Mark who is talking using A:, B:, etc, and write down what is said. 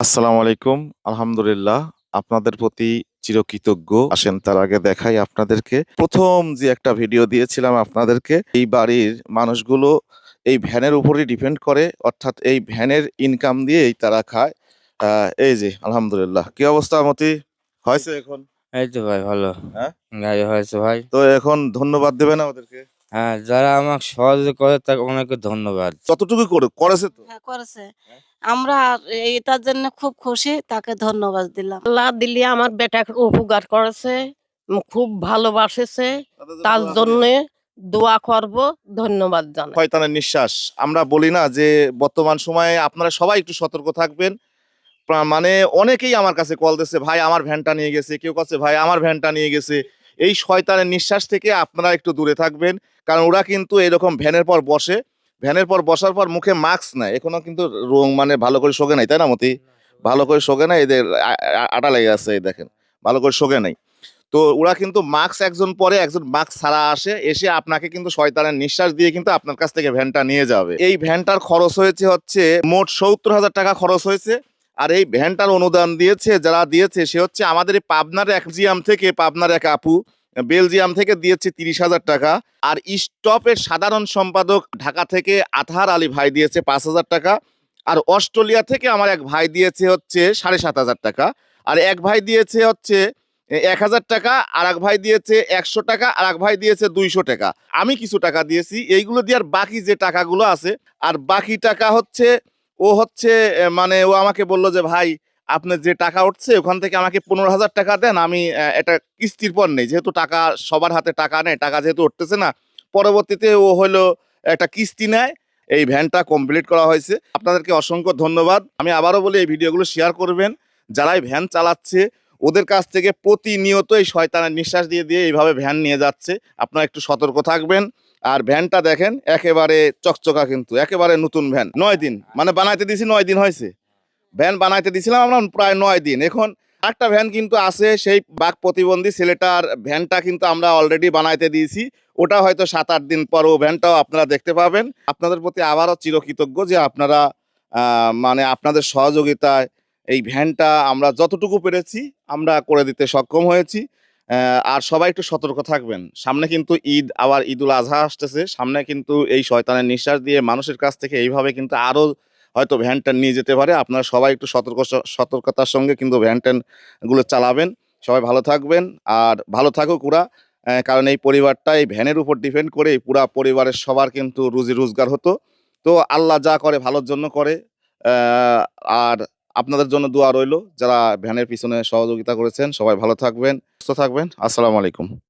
A: আসসালামু আলাইকুম। আলহামদুলিল্লাহ আপনাদের প্রতি চিরকৃতজ্ঞ। আসেন তার আগে দেখাই আপনাদেরকে। প্রথম যে একটা ভিডিও দিয়েছিলাম আপনাদেরকে এই বাড়ির মানুষগুলো এই ভ্যানের উপরই ডিপেন্ড করে অর্থাৎ এই ভ্যানের ইনকাম দিয়েই তারা খায়। আহ, এই যে আলহামদুলিল্লাহ। কি অবস্থা মতি? হয়েছে এখন?
B: এই তো ভাই ভালো।
A: হ্যাঁ?
B: গাড়ি হয়েছে ভাই।
A: তো এখন ধন্যবাদ দেবে না ওদেরকে
B: হ্যাঁ যারা আমাকে সহজে করে তাকে অনেক ধন্যবাদ।
A: যতটুকু করে করেছে তো?
C: হ্যাঁ করেছে। আমরা এটার জন্য খুব খুশি তাকে ধন্যবাদ দিলাম।
D: আল্লাহ দিলি আমার বেটাকে উপকার করেছে খুব ভালোবাসেছে। তার জন্য দোয়া করব ধন্যবাদ জানাই।
A: শয়তানের নিঃশ্বাস। আমরা বলি না যে বর্তমান সময়ে আপনারা সবাই একটু সতর্ক থাকবেন। মানে অনেকেই আমার কাছে কল দিচ্ছে ভাই আমার ভ্যানটা নিয়ে গেছে। কেউ কাছে ভাই আমার ভ্যানটা নিয়ে গেছে। এই শয়তানের নিঃশ্বাস থেকে আপনারা একটু দূরে থাকবেন। কারণ ওরা কিন্তু এরকম ভ্যানের পর বসে। ভ্যানের পর বসার পর মুখে মাস্ক নেয় এখনও কিন্তু রং মানে ভালো করে শোকে নাই, তাই না মতি? ভালো করে শোকে নাই, এদের আটা লেগে আছে, এই দেখেন। ভালো করে শোকে নাই। তো ওরা কিন্তু মাস্ক একজন পরে, একজন মাস্ক ছাড়া আসে, এসে আপনাকে কিন্তু শয়তানের নিঃশ্বাস দিয়ে কিন্তু আপনার কাছ থেকে ভ্যানটা নিয়ে যাবে। এই ভ্যানটার খরচ হয়েছে হচ্ছে, মোট সত্তর হাজার টাকা খরচ হয়েছে। আর এই ভ্যানটার অনুদান দিয়েছে, যারা দিয়েছে, সে হচ্ছে আমাদের পাবনার এক জিয়াম থেকে পাবনার এক আপু। বেলজিয়াম থেকে দিয়েছে তিরিশ হাজার টাকা। আর স্টপের সাধারণ সম্পাদক ঢাকা থেকে আতহার আলী ভাই দিয়েছে পাঁচ হাজার টাকা। আর অস্ট্রেলিয়া থেকে আমার এক ভাই দিয়েছে হচ্ছে সাড়ে সাত হাজার টাকা। আর এক ভাই দিয়েছে হচ্ছে এক হাজার টাকা, আর এক ভাই দিয়েছে একশো টাকা, আর এক ভাই দিয়েছে দুইশো টাকা। আমি কিছু টাকা দিয়েছি, এইগুলো দিয়ে আর বাকি যে টাকাগুলো আছে, আর বাকি টাকা হচ্ছে, ও হচ্ছে মানে ও আমাকে বলল যে, ভাই আপনার যে টাকা উঠছে, ওখান থেকে আমাকে পনেরো হাজার টাকা দেন, আমি এটা কিস্তির পর নেই। যেহেতু টাকা, সবার হাতে টাকা নেই, টাকা যেহেতু উঠতেছে না, পরবর্তীতে ও হলো একটা কিস্তি নেয়। এই ভ্যানটা কমপ্লিট করা হয়েছে। আপনাদেরকে অসংখ্য ধন্যবাদ। আমি আবারও বলি, এই ভিডিওগুলো শেয়ার করবেন। যারাই ভ্যান চালাচ্ছে, ওদের কাছ থেকে প্রতিনিয়ত এই শয়তানের নিঃশ্বাস দিয়ে দিয়ে এইভাবে ভ্যান নিয়ে যাচ্ছে। আপনারা একটু সতর্ক থাকবেন। আর ভ্যানটা দেখেন, একেবারে চকচকা কিন্তু, একেবারে নতুন ভ্যান। নয় দিন মানে বানাইতে দিয়েছি নয় দিন হয়েছে। ভ্যান বানাইতে দিয়েছিলাম আমরা প্রায় নয় দিন। এখন একটা ভ্যান কিন্তু আছে, সেই বাক প্রতিবন্ধী ছেলেটার ভ্যানটা কিন্তু আমরা অলরেডি বানাইতে দিয়েছি। ওটা হয়তো সাত আট দিন পর ও ভ্যানটাও আপনারা দেখতে পাবেন। আপনাদের প্রতি আবারও চিরকৃতজ্ঞ যে আপনারা মানে আপনাদের সহযোগিতায় এই ভ্যানটা আমরা যতটুকু পেরেছি আমরা করে দিতে সক্ষম হয়েছি। আর সবাই একটু সতর্ক থাকবেন। সামনে কিন্তু ঈদ, আবার ঈদুল আজহা আসতেছে। সামনে কিন্তু এই শয়তানের নিঃশ্বাস দিয়ে মানুষের কাছ থেকে এইভাবে কিন্তু আরও হয়তো ভ্যান ট্যান নিয়ে যেতে পারে। আপনারা সবাই একটু সতর্ক সতর্কতার সঙ্গে কিন্তু ভ্যান ট্যানগুলো চালাবেন। সবাই ভালো থাকবেন আর ভালো থাকুক ওরা কারণ এই পরিবারটা এই ভ্যানের উপর ডিপেন্ড করে পুরা পরিবারের সবার কিন্তু রুজি রোজগার হতো। তো আল্লাহ যা করে ভালোর জন্য করে আর আপনাদের জন্য দোয়া রইল। যারা ভ্যানের পিছনে সহযোগিতা করেছেন, সবাই ভালো থাকবেন, সুস্থ থাকবেন। আসসালামু আলাইকুম।